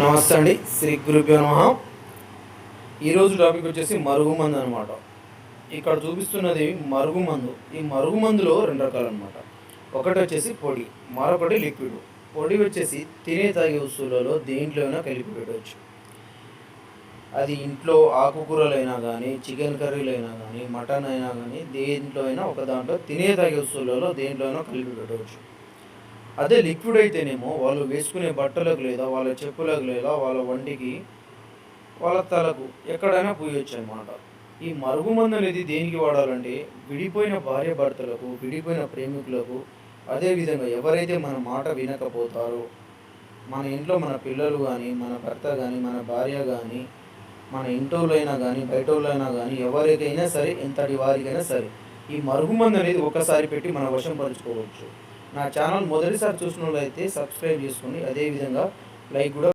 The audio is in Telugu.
నమస్తే అండి. శ్రీ గురుభ్యో నమ. ఈరోజు టాపిక్ వచ్చేసి మరుగుమందు అనమాట ఇక్కడ చూపిస్తున్నది మరుగుమందు. ఈ మరుగుమందులో రెండు రకాలు అనమాట ఒకటి వచ్చేసి పొడి మరొకటి లిక్విడ్. పొడి వచ్చేసి తినే తాగే వస్తువులలో దేంట్లోనైనా కలిపి పెట్టవచ్చు. అది ఇంట్లో ఆకుకూరలైనా కానీ చికెన్ కర్రీలైనా కానీ మటన్ అయినా కానీ దేంట్లో అయినా ఒక దాంట్లో తినే తాగే వస్తువులలో దేంట్లో అయినా కలిపి పెట్టవచ్చు. అదే లిక్విడ్ అయితేనేమో వాళ్ళు వేసుకునే బట్టలకు లేదా వాళ్ళ చెప్పులకు లేదా వాళ్ళ వంటికి వాళ్ళ తలకు ఎక్కడైనా పూయొచ్చు అనమాట ఈ మరుగుమందు అనేది దేనికి వాడాలంటే విడిపోయిన భార్య భర్తలకు విడిపోయిన ప్రేమికులకు అదేవిధంగా ఎవరైతే మన మాట వినకపోతారో మన ఇంట్లో మన పిల్లలు కానీ మన భర్త కానీ మన భార్య కానీ మన ఇంటోళ్ళైనా కానీ బయటోళ్ళైనా కానీ ఎవరికైనా సరే ఎంతటి వారికైనా సరే ఈ మరుగుమందు అనేది ఒకసారి పెట్టి మన వశం పరుచుకోవచ్చు. నా ఛానల్ మొదటిసారి చూసిన వాళ్ళు అయితే సబ్స్క్రైబ్ చేసుకోండి అదేవిధంగా లైక్ కూడా